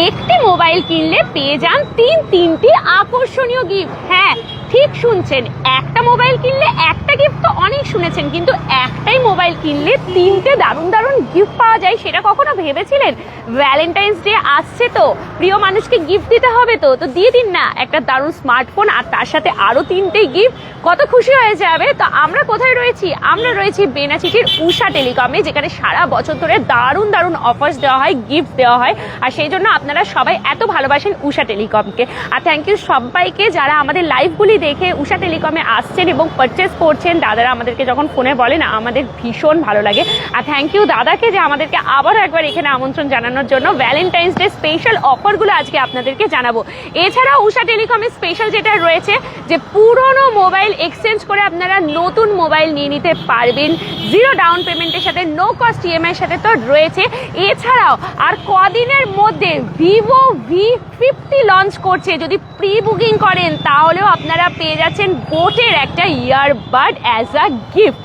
একটি মোবাইল কিনলে পেয়ে যান তিন তিনটি আকর্ষণীয় গিফট হ্যাঁ ঠিক শুনছেন, একটা মোবাইল কিনলে একটা গিফট তো অনেক শুনেছেন, কিন্তু একটাই মোবাইল কিনলে তিনটে দারুণ দারুণ গিফট পাওয়া যায় সেটা কখনো ভেবেছিলেন? ভ্যালেন্টাইন্স ডে আসছে তো, প্রিয় মানুষকে গিফট দিতে হবে তো তো দিয়ে দিন না, একটা দারুণ স্মার্টফোন আর তার সাথে আরও তিনটে গিফট কত খুশি হয়ে যাবে? তো আমরা কোথায় রয়েছি? আমরা রয়েছি বেনাচিটির উষা টেলিকমে, যেখানে সারা বছর ধরে দারুণ দারুণ অফার্স দেওয়া হয় গিফট দেওয়া হয়, আর সেই জন্য আপনারা সবাই এত ভালোবাসেন উষা টেলিকমকে। আর থ্যাংক ইউ সবাইকে যারা আমাদের লাইভগুলি দেখে উষা টেলিকমে আসছেন এবং পারচেস করছেন। দাদারা আমাদেরকে যখন ফোনে বলেন, আমাদের ভীষণ ভালো লাগে। আর থ্যাংক ইউ দাদাকে যে আমাদেরকে আবারও একবার এখানে আমন্ত্রণ জানানোর জন্য। ভ্যালেন্টাইন্স ডে স্পেশাল অফারগুলো আজকে আপনাদেরকে জানাব। এছাড়াও উষা টেলিকমের স্পেশাল যেটা রয়েছে, যে পুরনো মোবাইল এক্সচেঞ্জ করে আপনারা নতুন মোবাইল নিয়ে নিতে পারবেন। জিরো ডাউন পেমেন্টের সাথে নো কস্ট ইএমআই এর সাথে তো রয়েছে। এছাড়াও আর কদিনের মধ্যে ভিভো ভি ফিফটি লঞ্চ করছে। যদি প্রি বুকিং করেন, তাহলেও আপনারা পেয়ে যাচ্ছেন বোটের একটা ইয়ারবাড অ্যাজ আ গিফট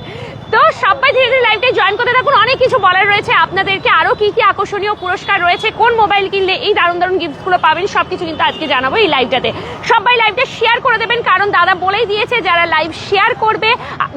তো সবাই ধীরে ধীরে লাইভটা জয়েন করতে থাকুন। অনেক কিছু বলার রয়েছে। আপনাদেরকে আরও কি কি আকর্ষণীয় পুরস্কার রয়েছে, কোন মোবাইল কিনলে এই দারুণ দারুণ গিফটগুলো পাবেন, সবকিছু কিন্তু আজকে জানাব এই লাইভটাতে সবাই লাইভটা শেয়ার করে দেবেন, কারণ দাদা বলেই দিয়েছে, যারা লাইভ শেয়ার করবে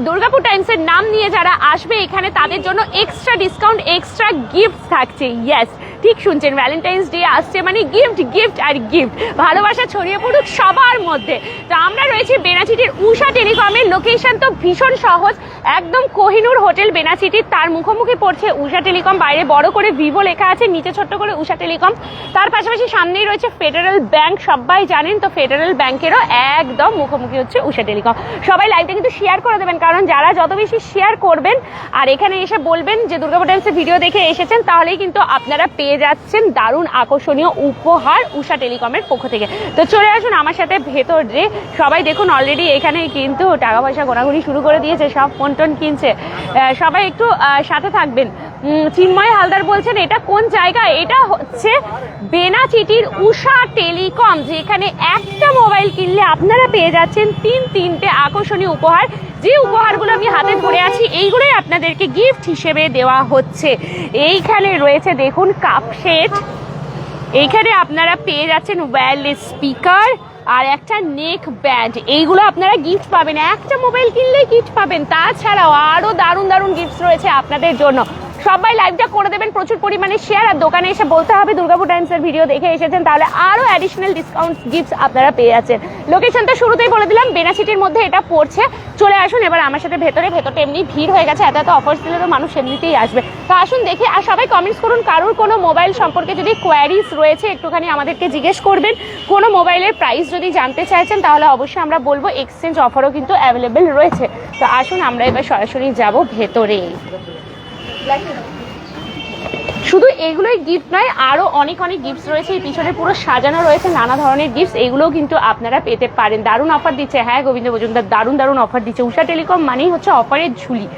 দুর্গাপুর টাইমসের নাম নিয়ে যারা আসবে এখানে, তাদের জন্য এক্সট্রা ডিসকাউন্ট এক্সট্রা গিফট থাকছে। ইয়েস ঠিক শুনছেন ভ্যালেন্টাইন্স ডে আসছে মানে গিফট গিফট আর গিফট ভালোবাসা ছড়িয়ে পড়ুক সবার মধ্যে। তো আমরা রয়েছি বেনাচিটির উষা টেলিকমের লোকেশন তো ভীষণ সহজ, একদম কোহিনুর হোটেল বেনাচিটির তার মুখোমুখি পড়ছে উষা টেলিকম। বাইরে বড় করে ভিভো লেখা আছে, নিচে ছোট্ট করে উষা টেলিকম। তার পাশাপাশি সামনেই রয়েছে ফেডারেল ব্যাংক, সবাই জানেন তো ফেডারেল ব্যাংকেরও একদম মুখোমুখি হচ্ছে উষা টেলিকম। সবাই লাইভটা কিন্তু শেয়ার করে দেবেন, কারণ যারা যত বেশি শেয়ার করবেন, আর এখানে এসে বলবেন যে দুর্গাপুর টাইমসের ভিডিও দেখে এসেছেন, তাহলেই কিন্তু আপনারা পেয়ে যাচ্ছেন দারুণ আকর্ষণীয় উপহার উষা টেলিকমের পক্ষ থেকে। তো চলে আসুন আমার সাথে ভেতর ভেতরে সবাই দেখুন অলরেডি এখানে কিন্তু টাকা পয়সা গোনাগুনি শুরু করে দিয়েছে, সব ফোন টোন কিনছে। সবাই একটু সাথে থাকবেন। চিন্ময় হালদার বলছেন, এটা কোন জায়গা? এটা হচ্ছে বেনাচিটির উষা টেলিকম, যেখানে একটা মোবাইল কিনলে আপনারা পেয়ে যাচ্ছেন তিন তিনটে আকর্ষণীয় উপহার। যে উপহারগুলো আমি হাতে ধরে আছি, এইগুলোই আপনাদেরকে গিফট হিসেবে দেওয়া হচ্ছে। এইখানে রয়েছে, দেখুন, কাপ সেট। এইখানে আপনারা পেয়ে যাচ্ছেন ওয়্যারলেস স্পিকার আর একটা নেক ব্যান্ড এইগুলো আপনারা গিফট পাবেন। একটা মোবাইল কিনলেই গিফট পাবেন। তাছাড়াও আরও দারুণ দারুণ গিফটস রয়েছে আপনাদের জন্য। সবাই লাইভটা করে দেবেন, প্রচুর পরিমাণে শেয়ার আর দোকানে এসে বলতে হবে, দুর্গাপুর টাইমসের ভিডিও দেখে এসেছেন, তাহলে আরও অ্যাডিশনাল ডিসকাউন্ট গিফটস আপনারা পেয়ে যাচ্ছেন। লোকেশনটা শুরুতেই বলে দিলাম বেনাসিটির মধ্যে এটা পড়ছে। চলে আসুন, এবার আমার সাথে ভেতরে, ভেতরটা এমনি ভিড় হয়ে গেছে, এত এত অফার্স দিলে তো মানুষ এমনিতেই আসবে। তো আসুন দেখি, আর সবাই কমেন্টস করুন, কারোর কোনো মোবাইল সম্পর্কে যদি কোয়ারিজ রয়েছে, একটুখানি আমাদেরকে জিজ্ঞেস করবেন। কোনো মোবাইলের প্রাইস যদি জানতে চাইছেন, তাহলে অবশ্যই আমরা বলব এক্সচেঞ্জ অফারও কিন্তু অ্যাভেলেবেল রয়েছে। তো আসুন, আমরা এবার সরাসরি যাব ভেতরে শুধু এগুলোই গিফট নয় আরও অনেক অনেক গিফটস রয়েছে। এই পিছনে পুরো সাজানো রয়েছে, নানা ধরনের গিফটস এগুলোও কিন্তু আপনারা পেতে পারেন। দারুণ অফার দিচ্ছে। হ্যাঁ গোবিন্দ মজুমদার, দারুণ দারুণ অফার দিচ্ছে। উষা টেলিকম মানেই হচ্ছে অফারের ঝুলি।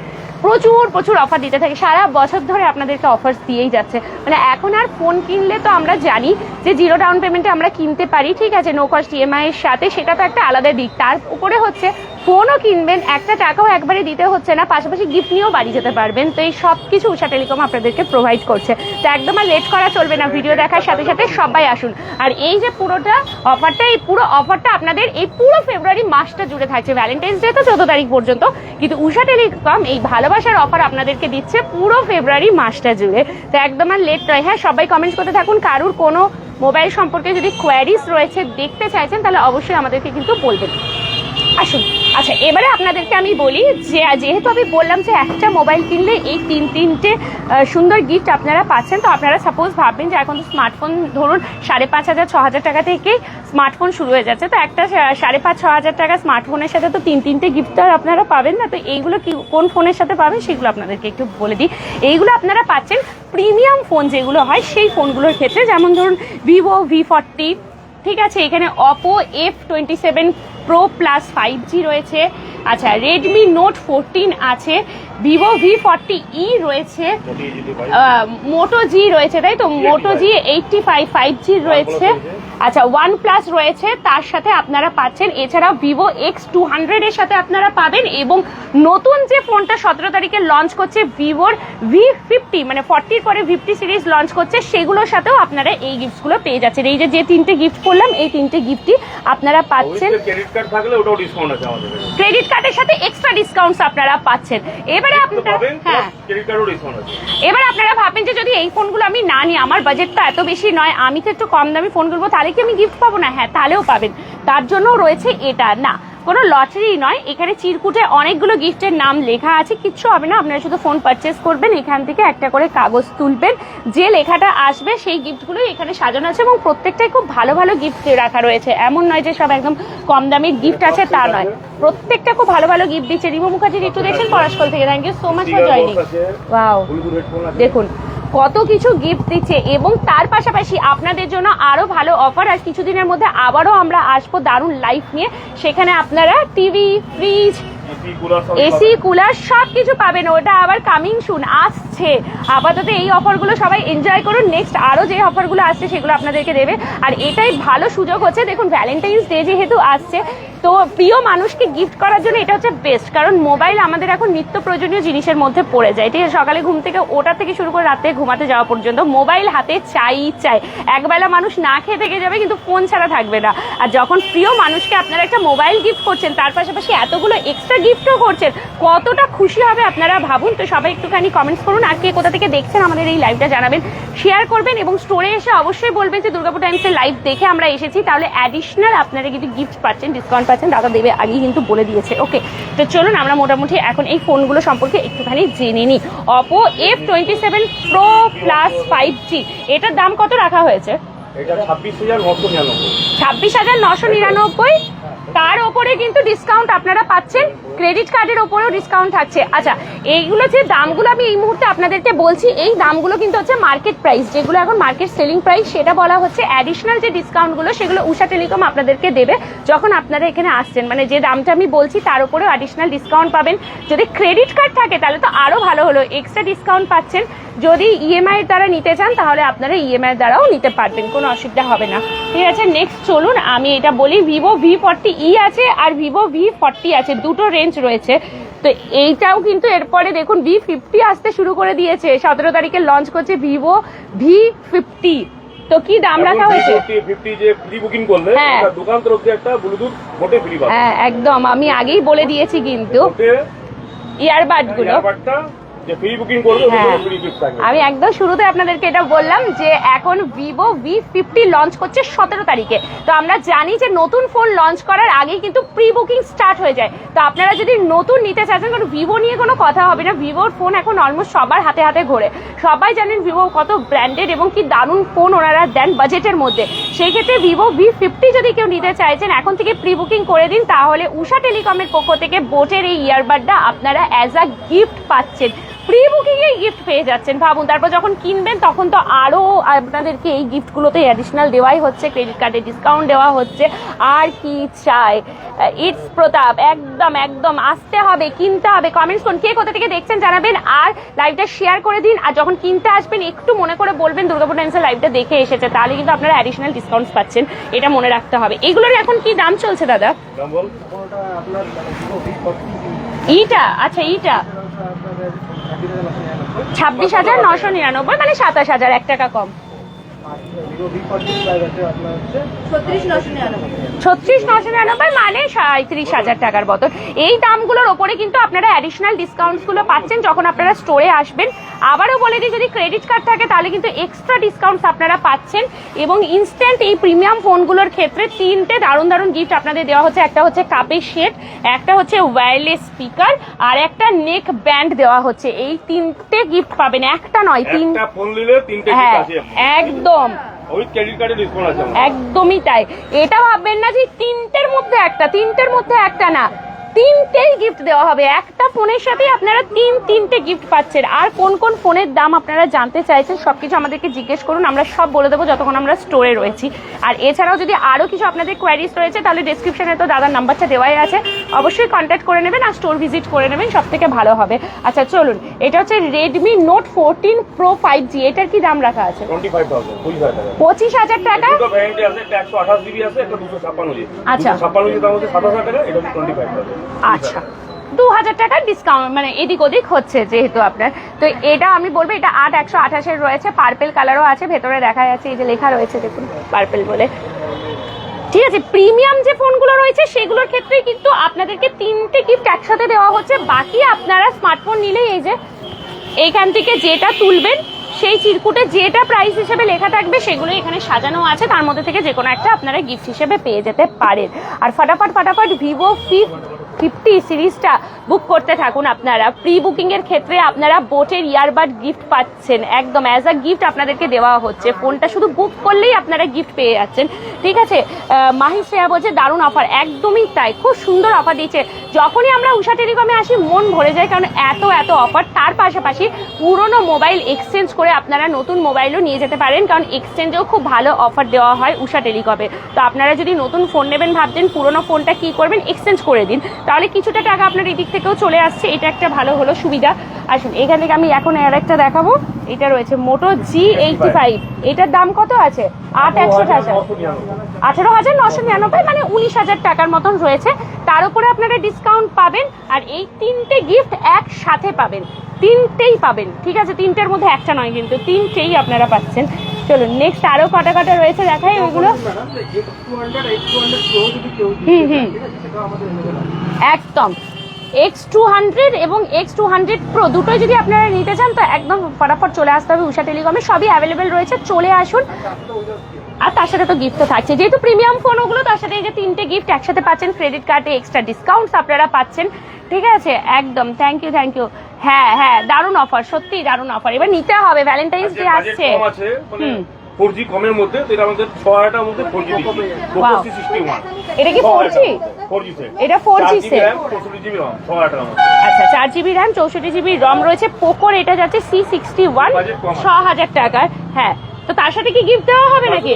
প্রচুর প্রচুর অফার দিতে থাকে। সারা বছর ধরে আপনাদেরকে অফার্স দিয়েই যাচ্ছে। মানে এখন আর ফোন কিনলে তো আমরা জানি যে জিরো ডাউন পেমেন্টে আমরা কিনতে পারি। ঠিক আছে নো কস্ট ইএমআই এর সাথে। সেটা তো একটা আলাদা দিক। তার উপরে হচ্ছে ফোনও কিনবেন, একটা টাকাও একবারে দিতে হচ্ছে না, পাশাপাশি গিফট নিয়েও বাড়ি যেতে পারবেন। তো এই সব কিছু উষা টেলিকম আপনাদেরকে প্রোভাইড করছে। তো একদম আর লেট করা চলবে না ভিডিও দেখার সাথে সাথে সবাই আসুন। আর এই যে পুরোটা অফারটা এই পুরো অফারটা আপনাদের এই পুরো ফেব্রুয়ারি মাসটা জুড়ে থাকছে। ভ্যালেন্টাইন্স ডে তো চোদ্দ তারিখ পর্যন্ত। কিন্তু উষা টেলিকম এই ভালোবাসার অফার আপনাদেরকে দিচ্ছে পুরো ফেব্রুয়ারি মাসটা জুড়ে। তো একদম আর লেট নয়। হ্যাঁ সবাই কমেন্টস করতে থাকুন। কারুর কোনো মোবাইল সম্পর্কে যদি কোয়ারিজ রয়েছে, দেখতে চাইছেন, তাহলে অবশ্যই আমাদেরকে কিন্তু বলবেন। আসুন। আচ্ছা এবারে আপনাদেরকে আমি বলি যে, যেহেতু আমি বললাম যে একটা মোবাইল কিনলে এই তিন তিনটে সুন্দর গিফট আপনারা পাচ্ছেন, তো আপনারা সাপোজ ভাববেন যে এখন তো স্মার্টফোন ধরুন সাড়ে পাঁচ হাজার, ছ হাজার টাকা থেকেই স্মার্টফোন শুরু হয়ে যাচ্ছে। তো একটা সাড়ে পাঁচ, ছ হাজার টাকা স্মার্টফোনের সাথে তো তিন তিনটে গিফট আর আপনারা পাবেন না। তো এইগুলো কি, কোন ফোনের সাথে পাবেন সেগুলো আপনাদেরকে একটু বলে দিই। এইগুলো আপনারা পাচ্ছেন প্রিমিয়াম ফোন যেগুলো হয়, সেই ফোনগুলোর ক্ষেত্রে, যেমন ধরুন ভিভো ভি ফর্টি ঠিক আছে, এখানে Oppo F twenty seven Pro Plus five G রয়েছে। আচ্ছা রেডমি নোট ফোরটিন আছে। ভিভো ভি ফর্টি ই রয়েছে। মোটি জি রয়েছে তাই তো? Moto G eighty five five G রয়েছে। আচ্ছা ওয়ান প্লাস রয়েছে তার সাথে আপনারা পাচ্ছেন। এছাড়াও ভিভো এক্স টু হান্ড্রেডের সাথে আপনারা পাবেন এবং নতুন যে ফোনটা সতেরো তারিখে লঞ্চ করছে ভিভোর ভি ফিফটি মানে ফর্টির পরে ফিফটি সিরিজ লঞ্চ করছে সেগুলোর সাথেও আপনারা এই গিফটগুলো পেয়ে যাচ্ছেন। এই যে যে তিনটে গিফট করলাম এই তিনটে গিফটই আপনারা পাচ্ছেন। ক্রেডিট কার্ডের সাথে এক্সট্রা ডিসকাউন্টস আপনারা পাচ্ছেন। এবারে তো পাবেন হ্যাঁ। এবার আপনারা ভাবেন যে যদি এই ফোনগুলো আমি না নিই আমার বাজেটটা এত বেশি নয় আমি তো একটু কম দামি ফোন করব তাহলে কি আমি গিফট পাবো? না হ্যাঁ তাহলেও পাবেন। তার জন্য রয়েছে এটা। না কোনো লটারি নয়। এখানে চিরকুটে অনেকগুলো গিফটের নাম লেখা আছে। কিচ্ছু হবে না আপনারা শুধু ফোন পারচেস করবেন এখান থেকে একটা করে কাগজ তুলবেন। যে লেখাটা আসবে সেই গিফটগুলো এখানে সাজানো আছে এবং প্রত্যেকটাই খুব ভালো ভালো গিফট রাখা রয়েছে। এমন নয় যে সব একদম কম দামির গিফট আছে তা নয়। প্রত্যেকটা খুব ভালো ভালো গিফট দিচ্ছে। রিমু মুখার্জি একটু দেখছেন পড়াশোল থেকে। Thank you so much for joining wow দেখুন কত কিছু গিফট দিচ্ছে এবং তার পাশাপাশি আপনাদের জন্য আরও ভালো অফার আর কিছুদিনের মধ্যে আবারও আমরা আসব দারুণ লাইফ নিয়ে। সেখানে আপনারা টিভি ফ্রিজ এসি কুলার সব কিছু পাবেন। ওটা আবার কামিং শুন আসছে। আপাতত এই অফারগুলো সবাই এনজয় করুন। নেক্সট আরও যে অফারগুলো আসছে সেগুলো আপনাদেরকে দেবে। আর এটাই ভালো সুযোগ হচ্ছে। দেখুন ভ্যালেন্টাইন্স ডে যেহেতু আসছে তো প্রিয় মানুষকে গিফট করার জন্য এটা হচ্ছে বেস্ট কারণ মোবাইল আমাদের এখন নিত্য প্রয়োজনীয় জিনিসের মধ্যে পড়ে যায়। ঠিক আছে সকালে ঘুম থেকে ওটা থেকে শুরু করে রাতে ঘুমাতে যাওয়া পর্যন্ত মোবাইল হাতে চাই চাই। একবেলা মানুষ না খেয়ে থেকে যাবে কিন্তু ফোন ছাড়া থাকবে না। আর যখন প্রিয় মানুষকে আপনারা একটা মোবাইল গিফট করছেন তার পাশাপাশি এতগুলো এক্সট্রা গিফটও করছেন। কতটা খুশি হবে আপনারা ভাবুন। তো সবাই একটুখানি কমেন্টস করুন আর কে কোথা থেকে দেখছেন আমাদের এই লাইভটা জানাবেন। শেয়ার করবেন এবং স্টোরে এসে অবশ্যই বলবেন যে দুর্গাপুর টাইমসের লাইভ দেখে আমরা এসেছি। তাহলে অ্যাডিশনাল আপনারা কিন্তু গিফট পাচ্ছেন ডিসকাউন্ট পাচ্ছেন। দাদা দেবে আগেই কিন্তু বলে দিয়েছে। ওকে তো চলুন আমরা মোটামুটি এখন এই ফোনগুলো সম্পর্কে একটুখানি জেনে নিই। Oppo F twenty seven Pro Plus five G এটার দাম কত রাখা হয়েছে? ছাব্বিশ হাজার নশো নিরানব্বই। ছাব্বিশ হাজার নশো নিরানব্বই। তার ওপরে কিন্তু ডিসকাউন্ট আপনারা পাচ্ছেন। ক্রেডিট কার্ডের ওপরেও ডিসকাউন্ট থাকছে। আচ্ছা এইগুলো যে দামগুলো আমি এই মুহূর্তে আপনাদেরকে বলছি, এই দামগুলো কিন্তু হচ্ছে মার্কেট প্রাইস যেগুলো এখন মার্কেট সেলিং প্রাইস সেটা বলা হচ্ছে অ্যাডিশনাল যে ডিসকাউন্টগুলো সেগুলো উষা টেলিকম আপনাদেরকে দেবে যখন আপনারা এখানে আসছেন। মানে যে দামটা আমি বলছি, তার উপরেও অ্যাডিশনাল ডিসকাউন্ট পাবেন। যদি ক্রেডিট কার্ড থাকে, তাহলে তো আরও ভালো হলো। এক্সট্রা ডিসকাউন্ট পাচ্ছেন। যদি ইএমআই এর দ্বারা নিতে চান তাহলে আপনারা ইএমআই এর দ্বারাও নিতে পারবেন কোনো অসুবিধা হবে না। ঠিক আছে নেক্সট চলুন আমি এটা বলি ভিভো ভি ফর্টি ই আছে আর ভিভো ভি ফর্টি আছে দুটো রেঞ্জ রয়েছে। তো এইটাও কিন্তু এরপরে দেখুন ভি ফিফটি আসতে শুরু করে দিয়েছে। সতেরো তারিখে লঞ্চ করছে ভিভো ভি ফিফটি তো কি দাম রাখা হয়েছে? হ্যাঁ। হ্যাঁ একদম আমি আগেই বলে দিয়েছি কিন্তু। ইয়ারবাডগুলো। হ্যাঁ। আমি একদম শুরুতে আপনাদেরকে এটা বললাম যে এখন ভিভো ভি ফিফটি লঞ্চ করছে সতেরো তারিখে। তো আমরা জানি যে নতুন ফোন লঞ্চ করার আগেই কিন্তু প্রি বুকিং স্টার্ট হয়ে যায়। তো আপনারা যদি নতুন নিতে চাচ্ছেন কারণ ভিভো নিয়ে কোনো কথা হবে না ভিভোর ফোন এখন অলমোস্ট সবার হাতে হাতে ঘোরে। সবাই জানেন ভিভো কত ব্র্যান্ডেড এবং কি দারুণ ফোন ওনারা দেন বাজেটের মধ্যে। সেই ক্ষেত্রে ভিভো ভি ফিফটি যদি কেউ নিতে চাইছেন এখন থেকে প্রি বুকিং করে দিন তাহলে উষা টেলিকমের পক্ষ থেকে বোটের এই ইয়ারবাডটা আপনারা অ্যাজ আ গিফট পাচ্ছেন। প্রি বুকিং এ গিফট পেয়ে যাচ্ছেন। ভাবুন তারপর যখন কিনবেন তখন তো আরও আপনাদেরকে এই গিফটগুলোতে অ্যাডিশনাল দেওয়াই হচ্ছে। ক্রেডিট কার্ডে ডিসকাউন্ট দেওয়া হচ্ছে। আর কি চাই? ইটস প্রতাপ একদম একদম আসতে হবে কিনতে হবে। কমেন্টস করুন কে কোথা থেকে দেখছেন জানাবেন। আর লাইভটা শেয়ার করে দিন। আর যখন কিনতে আসবেন একটু মনে করে বলবেন দুর্গাপুর টাইমসের লাইভটা দেখে এসেছে। তাহলে কিন্তু আপনারা অ্যাডিশনাল ডিসকাউন্টস পাচ্ছেন। এটা মনে রাখতে হবে। এগুলোর এখন কি দাম চলছে দাদা? দাম বল। ইটা আচ্ছা ইটা। ছাব্বিশ হাজার নশো নিরানব্বই মানে সাতাশ হাজার এক টাকা কম। ছত্রিশ নশো নিরানব্বই। মানে সাঁত্রিশ হাজার টাকার মতন এই দামগুলোর ওপরে কিন্তু আপনারা অ্যাডিশনাল ডিসকাউন্টসগুলো পাচ্ছেন যখন আপনারা স্টোরে আসবেন। আবারও বলে দিই যদি ক্রেডিট কার্ড থাকে তাহলে কিন্তু এক্সট্রা ডিসকাউন্টস আপনারা পাচ্ছেন এবং ইনস্ট্যান্ট এই প্রিমিয়াম ফোনগুলোর ক্ষেত্রে তিনটে দারুণ দারুণ গিফট আপনাদের দেওয়া হচ্ছে। একটা হচ্ছে কাপের সেট একটা হচ্ছে ওয়্যারলেস স্পিকার আর একটা নেক ব্যান্ড দেওয়া হচ্ছে। এই তিনটে গিফট পাবেন। একটা নয় তিন ফোন নিলে তিনটে হ্যাঁ আছে। একদম উইথ ক্রেডিট কার্ডে ডিসকাউন্ট আছে একদমই তাই। এটা ভাববেন না যে তিনটের মধ্যে একটা তিনটের মধ্যে একটা না। তিনটেই গিফট দেওয়া হবে। একটা ফোনের সাথে আপনারা তিন তিনটে গিফট পাচ্ছেন। আর কোন কোন ফোনের দাম আপনারা জানতে চাইছেন সবকিছু আমাদেরকে জিজ্ঞেস করুন। আমরা সব বলে দেবো যতক্ষণ আমরা স্টোরে রয়েছি। আর এছাড়াও যদি আরও কিছু আপনাদের কোয়ারিজ রয়েছে তাহলে ডিসক্রিপশনে তো দাদার নাম্বারটা দেওয়াই আছে। অবশ্যই কন্ট্যাক্ট করে নেবেন আর স্টোর ভিজিট করে নেবেন সব থেকে ভালো হবে। আচ্ছা চলুন। এটা হচ্ছে Redmi Note fourteen Pro five G এটার কি দাম রাখা আছে? পঁচিশ হাজার। টাকা? আচ্ছা। ছাপ্পান্ন টাকা এটা টোয়েন্টি ফাইভ আচ্ছা। দু হাজার টাকার ডিসকাউন্ট মানে এদিক ওদিক হচ্ছে যেহেতু আপনার। তো এটা আমি বলব, এটা আট একশো আঠাশের রয়েছে পার্পেল কালারও আছে, ভেতরে দেখা যাচ্ছে এই যে লেখা রয়েছে, দেখুন পার্পেল বলে। ঠিক আছে প্রিমিয়াম যে ফোনগুলো রয়েছে, সেগুলোর ক্ষেত্রে কিন্তু আপনাদেরকে তিনটে গিফট একসাথে দেওয়া হচ্ছে। বাকি আপনারা স্মার্টফোন নিলেই এই যে এইখান থেকে যেটা তুলবেন, সেই চিরকুটে যেটা প্রাইস হিসেবে লেখা থাকবে সেগুলো এখানে সাজানো আছে। তার মধ্যে থেকে যে কোনো একটা আপনারা গিফট হিসেবে পেয়ে যেতে পারেন। আর ফাটাফাট ফাটাফাট ভিভো ফিফ ফিফটি সিরিজটা বুক করতে থাকুন আপনারা। প্রি বুকিং এর ক্ষেত্রে আপনারা বোটের ইয়ারবাড গিফট পাচ্ছেন। একদম অ্যাজ আ গিফট আপনাদেরকে দেওয়া হচ্ছে। ফোনটা শুধু বুক করলেই আপনারা গিফট পেয়ে যাচ্ছেন। ঠিক আছে? মাহি শ্রেয়া বলছে, দারুণ অফার একদমই তাই। খুব সুন্দর অফার দিয়েছে। যখনই আমরা উষা টেলিকমে আসি, মন ভরে যায় কারণ এত এত অফার তার পাশাপাশি পুরনো মোবাইল এক্সচেঞ্জ করে আপনারা নতুন মোবাইলও নিয়ে যেতে পারেন, কারণ এক্সচেঞ্জেও খুব ভালো অফার দেওয়া হয় উষা টেলিকমে। তো আপনারা যদি নতুন ফোন নেবেন, ভাবছেন পুরনো ফোনটা কি করবেন? এক্সচেঞ্জ করে দিন। তাহলে কিছুটা টাকা আপনার এদিক থেকেও চলে আসছে। এটা একটা ভালো হলো সুবিধা। আসুন এখান থেকে আমি এখন আর একটা দেখাবো। এটা রয়েছে মোটো জি এইটটি ফাইভ এটার দাম কত আছে? আট একশো টাকা। আঠেরো হাজার নশো নিরানব্বই মানে উনিশ হাজার টাকার মতন রয়েছে। তার উপরে আপনারা ডিসকাউন্ট পাবেন আর এই তিনটে গিফট একসাথে পাবেন। তিনটেই পাবেন। ঠিক আছে তিনটের মধ্যে একটা নয় কিন্তু তিনটেই আপনারা পাচ্ছেন। চলুন নেক্সট আরও কটা কটা রয়েছে দেখাই ওগুলো। হুম হুম। একদম। এক্স টু হান্ড্রেড এবং এক্স টু হান্ড্রেড প্রো দুটোই যদি আপনারা নিতে চান, তো একদম ফটাফট চলে আসতে হবে। উষা টেলিকমে সবই অ্যাভেলেবেল রয়েছে। চলে আসুন। আর তার সাথে তো গিফট তো থাকছে। যেহেতু প্রিমিয়াম ফোন ওগুলো তার সাথে এই যে তিনটে গিফট একসাথে পাচ্ছেন ক্রেডিট কার্ডে এক্সট্রা ডিসকাউন্টস আপনারা পাচ্ছেন। ঠিক আছে? একদম। থ্যাংক ইউ থ্যাংক ইউ হ্যাঁ হ্যাঁ দারুণ অফার সত্যি দারুণ অফার এবার নিতে হবে ভ্যালেন্টাইন্স ডে আসছে। মানে হুম। ফোর জি কমের মধ্যে তো এটা আমাদের ছ হাজারটার মধ্যে ফোর জি এটা কি ফোর জি সেট এটা 4G set? পঁয়ষট্টি জিবি রম ছ হাজার টাকার মধ্যে। আচ্ছা চার জিবি র্যাম চৌষট্টি জিবি রম রয়েছে। পোকোর এটা যাচ্ছে সি সিক্সটি ওয়ান। ছ হাজার টাকার হ্যাঁ তো তার সাথে কি গিফট দেওয়া হবে নাকি।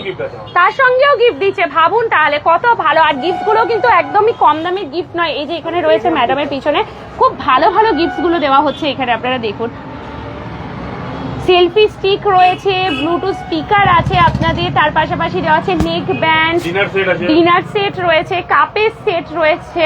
তার সঙ্গেও গিফট দিচ্ছে। ভাবুন তাহলে কত ভালো। আর গিফটগুলো কিন্তু একদমই কম দামের গিফট নয়। এই যে এখানে রয়েছে ম্যাডামের পিছনে খুব ভালো ভালো গিফটগুলো দেওয়া হচ্ছে এখানে আপনারা দেখুন। সেলফি স্টিক রয়েছে ব্লুটুথ স্পিকার আছে আপনাদের তার পাশাপাশি দেওয়া আছে নেক ব্যান্ড ডিনার সেট রয়েছে কাপের সেট রয়েছে।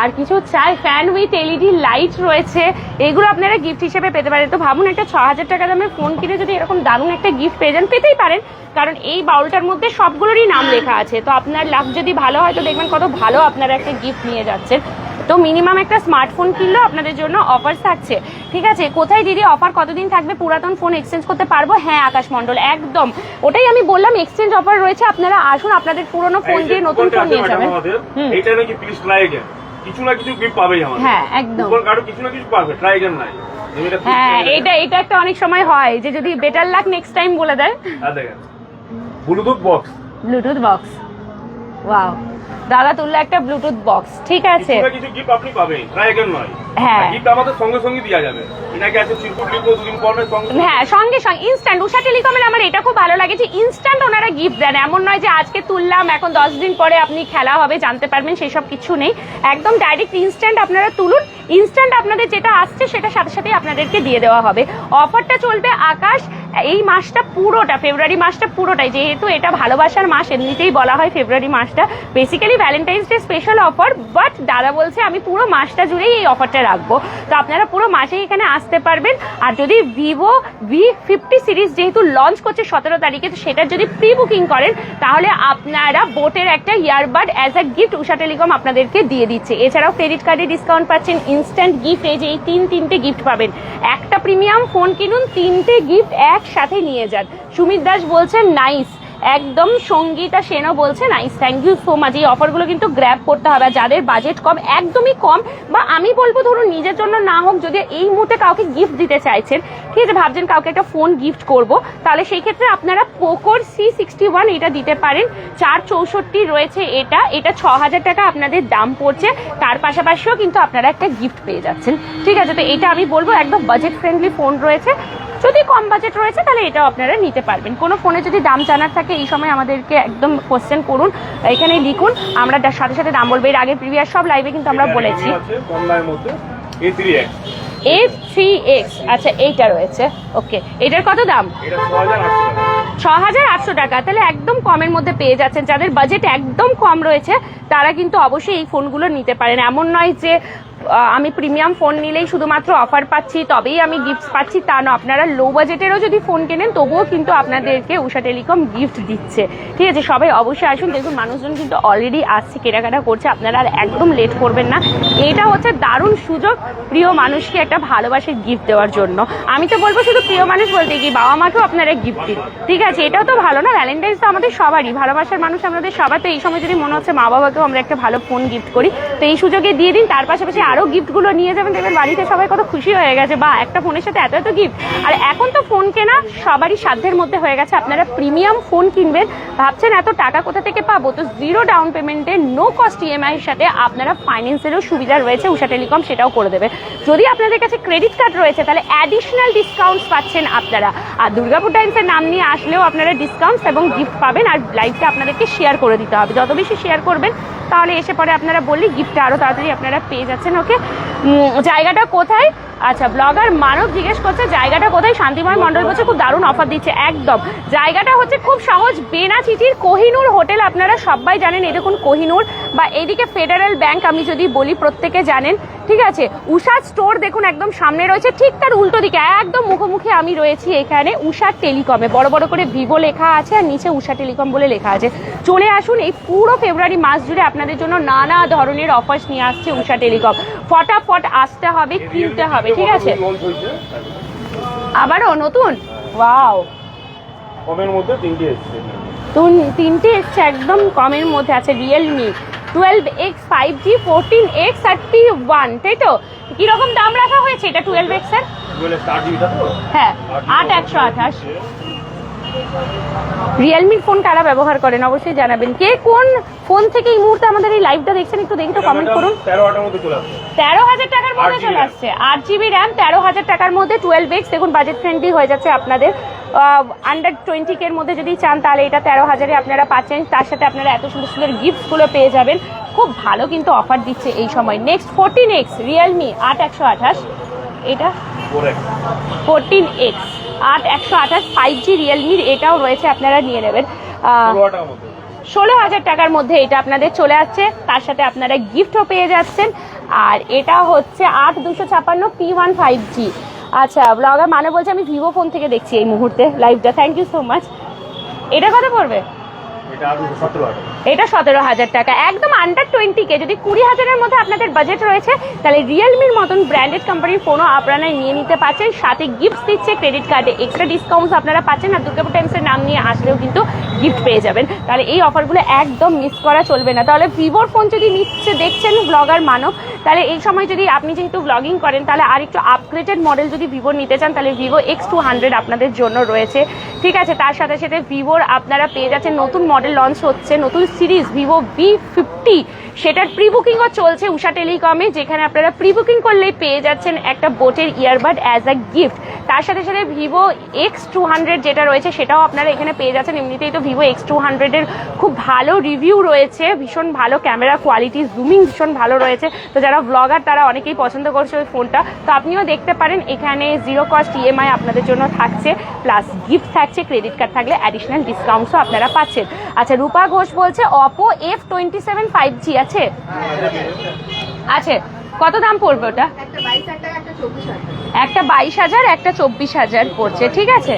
আর কিছু চাই ফ্যান উইথ এলইডি লাইট রয়েছে। এগুলো আপনারা গিফট হিসেবে পেতে পারেন। তো ভাবুন একটা ছ হাজার টাকা দামের ফোন কিনে যদি এরকম দারুণ একটা গিফট পেয়ে যান পেতেই পারেন। কারণ এই বাউলটার মধ্যে সবগুলোরই নাম লেখা আছে। তো আপনার লাভ যদি ভালো হয় তো দেখবেন কত ভালো আপনারা একটা গিফট নিয়ে যাচ্ছেন। তো মিনিমাম একটা স্মার্টফোন কিনলেও আপনাদের জন্য অফার থাকছে। ঠিক আছে কোথায় দিদি অফার কতদিন থাকবে? পুরাতন ফোন এক্সচেঞ্জ করতে পারব? হ্যাঁ আকাশ মন্ডল একদম। ওটাই আমি বললাম এক্সচেঞ্জ অফার রয়েছে। আপনারা আসুন আপনাদের পুরনো ফোন দিয়ে নতুন ফোন নিয়ে যাবেন। কিছু না কিছু গিফট পাবেই আমাদের। হ্যাঁ একদম। উপর কারও কিছু না কিছু পাবে ট্রাই এগেন নাই। হ্যাঁ এটা এটা একটা অনেক সময় হয় যে যদি বেটার লাক নেক্সট টাইম বলে দেয়। হ্যাঁ, দেখেন। Bluetooth box Bluetooth box wow দাদা তুললে একটা ব্লুটুথ বক্স ঠিক আছে? কিছু গিফট আপনি পাবেন ড্রাগন নয়। হ্যাঁ। গিফট আমাদের সঙ্গে সঙ্গে দেওয়া যাবে। এটাকে আছে চিরকুট লিখব দুদিন পরে সঙ্গে হ্যাঁ সঙ্গে সঙ্গে ইনস্ট্যান্ট উষা টেলিকমের আমার এটা খুব ভালো লাগে যে ইনস্ট্যান্ট ওনারা গিফট দেন। এমন নয় যে আজকে তুললাম এখন দশ দিন পরে আপনি খেলা হবে জানতে পারবেন সেসব কিছু নেই। একদম ডাইরেক্ট ইনস্ট্যান্ট আপনারা তুলুন। ইনস্ট্যান্ট আপনাদের যেটা আসছে সেটা সাথে সাথেই আপনাদেরকে দিয়ে দেওয়া হবে। অফারটা চলবে আকাশ এই মাসটা পুরোটা, ফেব্রুয়ারি মাসটা পুরোটাই। যেহেতু এটা ভালোবাসার মাস, এমনিতেই বলা হয় ফেব্রুয়ারি মাসটা। Basically Valentine's day special offer but দাদা বলছে আমি পুরো মাসটা জুড়েই এই অফারটা রাখব। তো আপনারা পুরো মাসেই এখানে আসতে পারবেন। আর যদি ভিভো ভি ফিফটি সিরিজ যেহেতু লঞ্চ করছে সতেরো তারিখে, তো সেটার যদি প্রি বুকিং করেন, তাহলে আপনারা বোটের একটা earbud as a gift Usha Telecom আপনাদেরকে দিয়ে দিচ্ছে। এছাড়াও ক্রেডিট কার্ডে ডিসকাউন্ট পাচ্ছেন ইনস্ট্যান্ট গিফট এই যে এই তিন তিনটে গিফট পাবেন। একটা প্রিমিয়াম ফোন কিনুন, তিনটে গিফট একসাথে নিয়ে যান। সুমিত দাস বলছেন, নাইস। একদম সঙ্গীতা সেনও বলছে nice thank you so much এই অফারগুলো কিন্তু গ্র্যাব করতে হবে যাদের বাজেট কম, একদমই কম বা আমি বলব ধরুন, নিজের জন্য না হোক, যদি এই মুহূর্তে কাউকে গিফট দিতে চাইছেন, ঠিক আছে, ভাবছেন কাউকে একটা ফোন গিফট করব, তাহলে সেই ক্ষেত্রে আপনারা পোকোর সি সিক্সটি ওয়ান এটা দিতে পারেন। চার চৌষট্টি রয়েছে এটা এটা ছ হাজার টাকা আপনাদের দাম পড়ছে, তার পাশাপাশিও কিন্তু আপনারা একটা গিফট পেয়ে যাচ্ছেন। ঠিক আছে, তো এটা আমি বলব, একদম বাজেট ফ্রেন্ডলি ফোন রয়েছে। যদি কম বাজেট রয়েছে তাহলে এটাও আপনারা নিতে পারবেন। কোনো ফোনে যদি দাম জানার থাকে এই সময় আমাদেরকে একদম কোশ্চেন করুন এখানে লিখুন। আমরা সাথে সাথে দাম বলব এর আগে প্রিভিয়াস সব লাইভে কিন্তু আমরা বলেছি। এ থ্রি এক্স আচ্ছা এইটা রয়েছে। ওকে এটার কত দাম? ছ হাজার আটশো টাকা। তাহলে একদম কমের মধ্যে পেয়ে যাচ্ছেন। যাদের বাজেট একদম কম রয়েছে তারা কিন্তু অবশ্যই এই ফোনগুলো নিতে পারেন। এমন নয় যে আমি প্রিমিয়াম ফোন নিলেই শুধুমাত্র অফার পাচ্ছি, তবেই আমি গিফট পাচ্ছি, তা না, আপনারা লো বাজেটেরও যদি ফোন কেনেন, তবুও কিন্তু আপনাদেরকে উষা টেলিকম গিফট দিচ্ছে। ঠিক আছে, সবাই অবশ্যই আসুন, দেখুন মানুষজন কিন্তু অলরেডি আসছে, কেনাকাটা করছে, আপনারা আর একদম লেট করবেন না। এটা হচ্ছে দারুণ সুযোগ প্রিয় মানুষকে একটা ভালোবাসার গিফট দেওয়ার জন্য। আমি তো বলব শুধু প্রিয় মানুষ বলতে কি, বাবা মাকেও আপনারা গিফট দিন। ঠিক আছে, এটাও তো ভালো না ভ্যালেন্টাইন্স তো আমাদের সবারই, ভালোবাসার মানুষ আমাদের সবার। তো এই সময় যদি মনে হচ্ছে মা বাবাকেও আমরা একটা ভালো ফোন গিফট করি, তো এই সুযোগে দিয়ে দিন, তার পাশাপাশি আরও গিফটগুলো নিয়ে যাবেন, দেখবেন বাড়িতে সবাই কত খুশি হয়ে গেছে। বা একটা ফোনের সাথে এত এত গিফট আর এখন তো ফোন কেনা সবারই সাধ্যের মধ্যে হয়ে গেছে। আপনারা প্রিমিয়াম ফোন কিনবেন, ভাবছেন এত টাকা কোথা থেকে পাবো? তো জিরো ডাউন পেমেন্টে নো কস্ট ইএমআই এর সাথে আপনারা ফাইন্যান্সেরও সুবিধা রয়েছে, উষা টেলিকম সেটাও করে দেবে। যদি আপনাদের কাছে ক্রেডিট কার্ড রয়েছে, তাহলে অ্যাডিশনাল ডিসকাউন্টস পাচ্ছেন আপনারা। আর দুর্গাপুর টাইমসের নাম নিয়ে আসলেও আপনারা ডিসকাউন্টস এবং গিফট পাবেন, আর লাইভটা আপনাদেরকে শেয়ার করে দিতে হবে। যত বেশি শেয়ার করবেন তাহলে এসে পরে আপনারা বললে গিফটটা আরও তাড়াতাড়ি আপনারা পেয়ে যাচ্ছেন ওকে জায়গাটা কোথায়? আচ্ছা ব্লগার মানব জিজ্ঞেস করছে, জায়গাটা কোথায়? শান্তিময় মণ্ডল বলছে, খুব দারুণ অফার দিচ্ছে, একদম। জায়গাটা হচ্ছে খুব সহজ, বেনা চিঠির কোহিনুর হোটেল, আপনারা সবাই জানেন, এই দেখুন কোহিনুর, বা এইদিকে ফেডারেল ব্যাংক আমি যদি বলি, প্রত্যেকে জানেন ঠিক আছে উষা স্টোর দেখুন একদম সামনে রয়েছে ঠিক তার উল্টো দিকে একদম মুখোমুখি আমি রয়েছি এখানে উষা টেলিকমে বড় বড় করে ভিভো লেখা আছে আর নিচে উষা টেলিকম বলে লেখা আছে। চলে আসুন এই পুরো ফেব্রুয়ারি মাস জুড়ে আপনাদের জন্য নানা ধরনের অফার্স নিয়ে আসছে উষা টেলিকম ফটাফট আসতে হবে কিনতে হবে ঠিক আছে? আবারও নতুন? ওয়াও কমের মধ্যে তিনটে এসছে। তিনটে এসছে একদম কমের মধ্যে আছে Realme twelve X five G fourteen X thirty one তাই তো কীরকম দাম রাখা হয়েছে এটা টুয়েলভ এক্সের? হ্যাঁ আট একশো আঠাশ। রিয়েলমির ফোন কারা ব্যবহার করেন? অবশ্যই জানাবেন। কে কোন ফোন থেকে এই মুহূর্তে আমাদের এই লাইভটা দেখছেন? একটু দেখি তো কমেন্ট করুন। তেরো হাজার টাকার মধ্যে চলে আসছে। আট জিবি র্যাম তেরো হাজার টাকার মধ্যে টুয়েলভ এক্স দেখুন বাজেট ফ্রেন্ডলি হয়ে যাচ্ছে আপনাদের। আন্ডার টোয়েন্টি কের মধ্যে যদি চান তাহলে এটা তেরো হাজারে আপনারা পাচ্ছেন। তার সাথে আপনারা এত সুন্দর সুন্দর গিফটগুলো পেয়ে যাবেন। খুব ভালো কিন্তু অফার দিচ্ছে এই সময়। নেক্সট ফোরটিন এক্স রিয়েলমি আট একশো আঠাশ। এটা? ফোরটিন এক্স আট একশো আঠাশ ফাইভ জি রিয়েলমির এটাও রয়েছে আপনারা নিয়ে নেবেন। ষোলো হাজার টাকার মধ্যে এটা আপনাদের চলে আসছে তার সাথে আপনারা গিফটও পেয়ে যাচ্ছেন। আর এটা হচ্ছে আট দুশো ছাপান্ন পি ওয়ান ফাইভ জি আচ্ছা ব্লগার মানে বলছে আমি ভিভো ফোন থেকে দেখছি এই মুহূর্তে লাইভটা থ্যাংক ইউ সো মাচ এটা কত পড়বে? এটা সতেরো টাকা এটা সতেরো হাজার টাকা। একদম আন্ডার টোয়েন্টিকে যদি কুড়ি হাজারের মধ্যে আপনাদের বাজেট রয়েছে, তাহলে রিয়েলমির মতন ব্র্যান্ডেড কোম্পানির ফোনও আপনারা নিয়ে নিতে পারছেন। সাথে গিফট দিচ্ছে ক্রেডিট কার্ডে এক্সট্রা ডিসকাউন্টস আপনারা পাচ্ছেন আর দুর্গাপুর টাইমসের নাম নিয়ে আসলেও কিন্তু গিফট পেয়ে যাবেন। তাহলে এই অফারগুলো একদম মিস করা চলবে না। তাহলে ভিভোর ফোন যদি নিচ্ছে, দেখছেন ব্লগার মানব, তাহলে এই সময় যদি আপনি যেহেতু ব্লগিং করেন, তাহলে আর একটু আপগ্রেডেড মডেল যদি ভিভো নিতে চান, তাহলে ভিভো এক্স টু হান্ড্রেড আপনাদের জন্য রয়েছে। ঠিক আছে, তার সাথে সাথে ভিভোর আপনারা পেয়ে যাচ্ছেন, নতুন মডেল লঞ্চ হচ্ছে, নতুন সিরিজ ভিভো ভি ফিফটি সেটার প্রি বুকিংও চলছে উষা টেলিকমে যেখানে আপনারা প্রি বুকিং করলেই পেয়ে যাচ্ছেন একটা বোটের ইয়ারবাড অ্যাজ আ গিফট তার সাথে সাথে ভিভো এক্স টু হান্ড্রেড যেটা রয়েছে, সেটাও আপনারা এখানে পেয়ে যাচ্ছেন। এমনিতেই তো ভিভো এক্স টু হান্ড্রেডের খুব ভালো রিভিউ রয়েছে, ভীষণ ভালো ক্যামেরা কোয়ালিটি জুমিং ভীষণ ভালো রয়েছে। তো যারা ব্লগার তারা অনেকেই পছন্দ করছে ওই ফোনটা তো আপনিও দেখতে পারেন, এখানে জিরো কস্ট ইএমআই আপনাদের জন্য থাকছে প্লাস গিফট থাকছে ক্রেডিট কার্ড থাকলে অ্যাডিশনাল ডিসকাউন্টসও আপনারা পাচ্ছেন। আচ্ছা রূপা ঘোষ বলছে Oppo F twenty seven five G আছে? আছে। কত দাম পড়বে ওটা? একটা বাইশ হাজার একটা চব্বিশ হাজার। পড়ছে ঠিক আছে?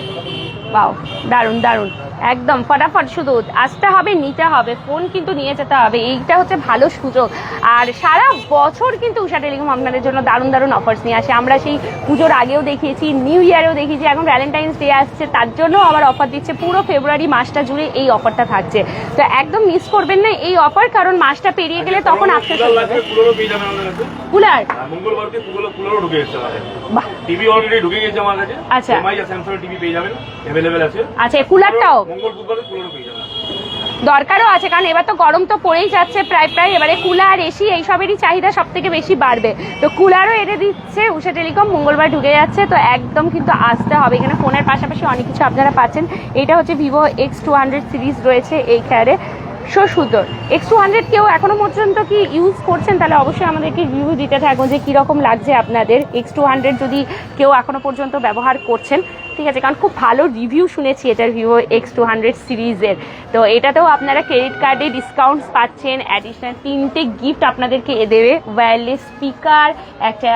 বাও দারুণ দারুণ। একদম ফটাফট শুধু আসতে হবে নিতে হবে ফোন কিন্তু নিয়ে যেতে হবে এইটা হচ্ছে ভালো সুযোগ। আর সারা বছর কিন্তু উষা টেলিকম আপনাদের জন্য দারুণ দারুণ অফার্স নিয়ে আসে। আমরা সেই পুজোর আগেও দেখিয়েছি নিউ ইয়ারেও দেখিয়েছি এখন ভ্যালেন্টাইন্স ডে আসছে তার জন্য আবার অফার দিচ্ছে। পুরো ফেব্রুয়ারি মাসটা জুড়ে এই অফারটা থাকছে। তো একদম মিস করবেন না এই অফার কারণ মাসটা পেরিয়ে গেলে তখন হয়ে যাবে কাছে কুলার। আর মঙ্গলবারকে কুলো ঢুকে এসেছে টিভি অলরেডি ঢুকে গেছে আমার কাছে। আচ্ছা। এমআই স্যামসাং টিভি পেয়ে যাবেন। অ্যাভেলেবেল আছে। আচ্ছা কুলারটাও। দরকারও আছে, কারণ এবার তো গরম তো পড়েই যাচ্ছে প্রায় প্রায়। এবারে কুলার এসি, এইসবেরই চাহিদা সব থেকে বেশি বাড়বে। তো কুলারও এনে দিচ্ছে, উষা টেলিকম মঙ্গলবার ঢুকে যাচ্ছে। তো একদম কিন্তু আসতে হবে। এখানে ফোনের পাশাপাশি অনেক কিছু আপনারা পাচ্ছেন। এটা হচ্ছে Vivo X two hundred series রয়েছে এইখানে সো সুন্দর এক্স টু হান্ড্রেড কেউ এখনও পর্যন্ত কি ইউজ করছেন? তাহলে অবশ্যই আমাদেরকে রিভিউ দিতে থাকুন যে কীরকম লাগছে আপনাদের। এক্স টু হান্ড্রেড যদি কেউ এখনও পর্যন্ত ব্যবহার করছেন, ঠিক আছে, কারণ খুব ভালো রিভিউ শুনেছি এটার ভিভো এক্স টু হান্ড্রেড সিরিজের তো এটাতেও আপনারা ক্রেডিট কার্ডে ডিসকাউন্টস পাচ্ছেন অ্যাডিশনাল তিনটে গিফট আপনাদেরকে এ দেবে। ওয়্যারলেস স্পিকার একটা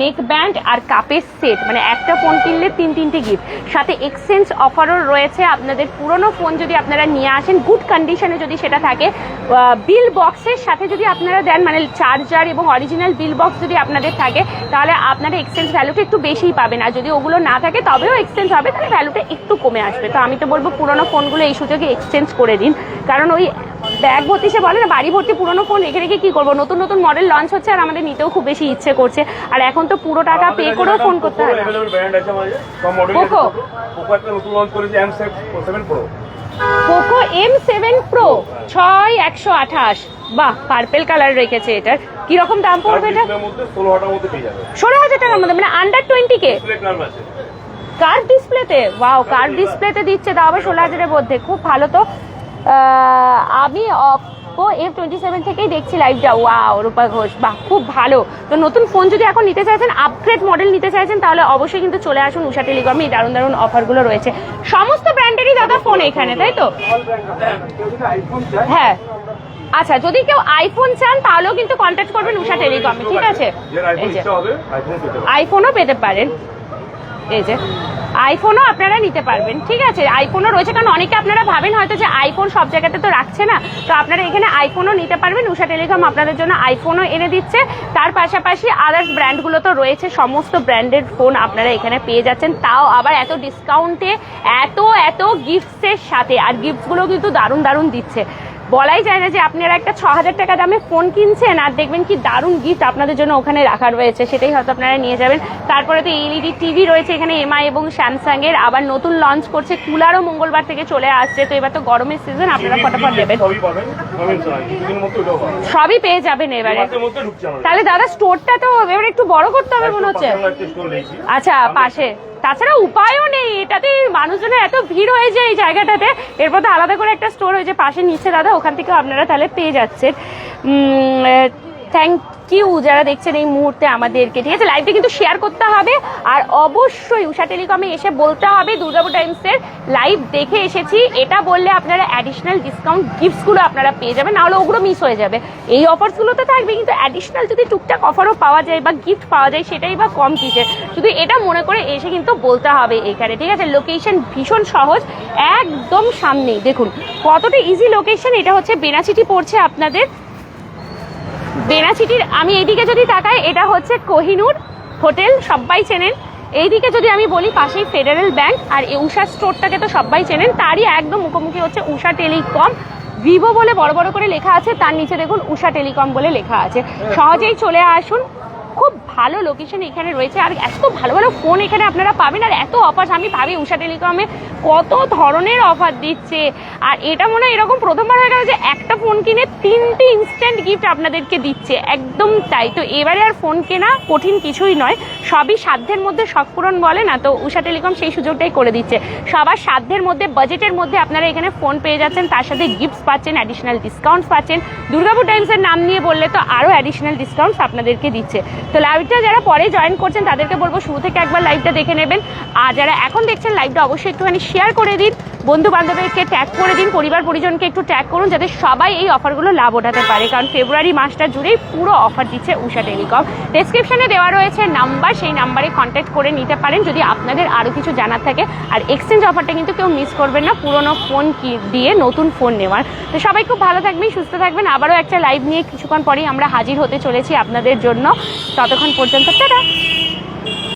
নেক ব্যান্ড আর কাপের সেট মানে একটা ফোন কিনলে তিন তিনটে গিফট সাথে এক্সচেঞ্জ অফারও রয়েছে আপনাদের। পুরনো ফোন যদি আপনারা নিয়ে আসেন গুড কন্ডিশনে যদি সেটা থাকে বিল বক্সের সাথে যদি আপনারা দেন মানে চার্জার এবং অরিজিনাল বিল বক্স যদি আপনাদের থাকে, তাহলে আপনারা এক্সচেঞ্জ ভ্যালুটা একটু বেশিই পাবেন। আর যদি ওগুলো না থাকে, তবেও এক্সচেঞ্জ হবে, তাহলে ভ্যালুটা একটু কমে আসবে। তো আমি তো বলব পুরনো ফোনগুলো এই সুযোগে এক্সচেঞ্জ করে দিন। কারণ ওই ব্যাগ ভর্তি সে বলে না বাড়ি ভর্তি পুরনো ফোন রেখে রেখে কি করব? নতুন নতুন মডেল লঞ্চ হচ্ছে আর আমাদের নিতেও খুব বেশি ইচ্ছে করছে। আর এখন তো পুরো টাকা পে করেও ফোন করতে হয় Poco? Poco M seven pro Poco M seven pro ছয় একশো আঠাশ। বাহ পার্পেল কালার রেখেছে এটার। কীরকম দাম পড়বে এটা? ষোলো হাজার টাকার মধ্যে মানে আন্ডার টোয়েন্টি কে? কার ডিসপ্লেতে ওয়াও কার ডিসপ্লেতে দিচ্ছে তাও আবার ষোলো হাজারের মধ্যে। খুব ভালো তো। আমি অপো এফ টোয়েন্টি সেভেন থেকেই দেখছি লাইভটা ওয়াও রূপা ঘোষ বাহ খুব ভালো। তো নতুন ফোন যদি এখন নিতে চাইছেন আপগ্রেড মডেল নিতে চাইছেন তাহলে অবশ্যই কিন্তু চলে আসুন উষা টেলিকমে এই দারুণ দারুণ অফারগুলো রয়েছে। সমস্ত ব্র্যান্ডেরই দাদা ফোন এখানে তাই তো? হ্যাঁ। আচ্ছা যদি কেউ আইফোন চান তাহলেও কিন্তু কন্ট্যাক্ট করবেন উষা টেলিকমে ঠিক আছে? আইফোনও পেতে পারেন। এই যে আইফোনও আপনারা নিতে পারবেন, ঠিক আছে? আইফোনও রয়েছে, কারণ অনেকে আপনারা ভাবেন হয়তো যে আইফোন সব জায়গাতে তো রাখছে না। তো আপনারা এখানে আইফোনও নিতে পারবেন, উষা টেলিকম আপনাদের জন্য আইফোনও এনে দিচ্ছে। তার পাশাপাশি আদার্স ব্র্যান্ডগুলো তো রয়েছে, সমস্ত ব্র্যান্ডের ফোন আপনারা এখানে পেয়ে যাচ্ছেন। তাও আবার এত ডিসকাউন্টে এত এত গিফটসের সাথে, আর গিফটসগুলো কিন্তু দারুণ দারুণ দিচ্ছে। বলাই যায় না যে আপনারা একটা ছ হাজার টাকা দামে ফোন কিনছেন আর দেখবেন কি দারুণ গিফট আপনাদের জন্য ওখানে রাখা রয়েছে। সেটাই হয়তো আপনারা নিয়ে যাবেন। তারপরে তো এলইডি টিভি রয়েছে এখানে এমআই এবং স্যামসাং এর আবার নতুন লঞ্চ করছে কুলারও মঙ্গলবার থেকে চলে আসছে। তো এবার তো গরমের সিজন আপনারা ফটাফট দেবেন সবই পেয়ে যাবেন এবারে। তাহলে দাদা স্টোরটা তো এবার একটু বড় করতে হবে মনে হচ্ছে। আচ্ছা পাশে। তাছাড়া উপায়ও নেই, এটাতে মানুষজনের এত ভিড় হয়ে যায় এই জায়গাটাতে। এরপর তো আলাদা করে একটা স্টোর হয়েছে পাশে নিচে দাদা, ওখান থেকে আপনারা তাহলে পেয়ে যাচ্ছেন। থ্যাংক ইউ যারা দেখছেন এই মুহূর্তে আমাদেরকে, ঠিক আছে? লাইভটা কিন্তু শেয়ার করতে হবে আর অবশ্যই উষা টেলিকমে এসে বলতে হবে, দুর্গাপুর টাইমসের লাইভ দেখে এসেছি। এটা বললে আপনারা অ্যাডিশনাল ডিসকাউন্ট গিফটসগুলো আপনারা পেয়ে যাবেন নাহলে ওগুলো মিস হয়ে যাবে। এই অফার্সগুলো তো থাকবে কিন্তু অ্যাডিশনাল যদি টুকটাক অফারও পাওয়া যায় বা গিফট পাওয়া যায়, সেটাই বা কম কিসের শুধু এটা মনে করে এসে কিন্তু বলতে হবে এখানে, ঠিক আছে? লোকেশন ভীষণ সহজ, একদম সামনেই। দেখুন, কতটা ইজি লোকেশন এটা হচ্ছে বেনাচিটি পড়ছে আপনাদের। বেনাচিটির আমি এইদিকে যদি তাকাই এটা হচ্ছে কোহিনুর হোটেল সবাই চেনেন। এইদিকে যদি আমি বলি পাশেই ফেডারেল ব্যাংক আর এই উষা স্টোরটাকে তো সবাই চেনেন তারই একদম মুখোমুখি হচ্ছে উষা টেলিকম। ভিভো বলে বড় বড় করে লেখা আছে তার নিচে দেখুন উষা টেলিকম বলে লেখা আছে। সহজেই চলে আসুন ভালো লোকেশন এখানে রয়েছে। আর এত ভালো ভালো ফোন এখানে আপনারা পাবেন, আর এত অফার আমি ভাবি উষা টেলিকমে কত ধরনের অফার দিচ্ছে। আর এটা মনে হয় এরকম প্রথমবার হয়ে গেল যে একটা ফোন কিনে তিনটে ইনস্ট্যান্ট গিফট আপনাদেরকে দিচ্ছে। একদম তাই। তো এবারে আর ফোন কেনা কঠিন কিছুই নয়। সবই সাধ্যের মধ্যে শখ পূরণ বলে না, তো উষা টেলিকম সেই সুযোগটাই করে দিচ্ছে। সবার সাধ্যের মধ্যে বাজেটের মধ্যে আপনারা এখানে ফোন পেয়ে যাচ্ছেন। তার সাথে গিফটস পাচ্ছেন অ্যাডিশনাল ডিসকাউন্টস পাচ্ছেন। দুর্গাপুর টাইমসের নাম নিয়ে বললে তো আরও অ্যাডিশনাল ডিসকাউন্টস আপনাদেরকে দিচ্ছে। তো লাইভটা যারা পরে জয়েন করছেন, তাদেরকে বলব শুরু থেকে একবার লাইভটা দেখে নেবেন। আর যারা এখন দেখছেন লাইভটা অবশ্যই একটুখানি শেয়ার করে দিন বন্ধু বান্ধবদেরকে ট্যাগ করে দিন, পরিবার পরিজনকে একটু ট্যাগ করুন, যাতে সবাই এই অফারগুলো লাভ ওঠাতে পারে। কারণ ফেব্রুয়ারি মাসটা জুড়েই পুরো অফার দিচ্ছে উষা টেলিকম ডেসক্রিপশনে দেওয়া রয়েছে নাম্বার সেই নাম্বারে কন্ট্যাক্ট করে নিতে পারেন যদি আপনাদের আরও কিছু জানার থাকে। আর এক্সচেঞ্জ অফারটা কিন্তু কেউ মিস করবেন না, পুরনো ফোন কি দিয়ে নতুন ফোন নেওয়ার। তো সবাই খুব ভালো থাকবেন, সুস্থ থাকবেন। আবারও একটা লাইভ নিয়ে কিছুক্ষণ পরেই আমরা হাজির হতে চলেছি আপনাদের জন্য। ততক্ষণ পর্যন্ত টাটা।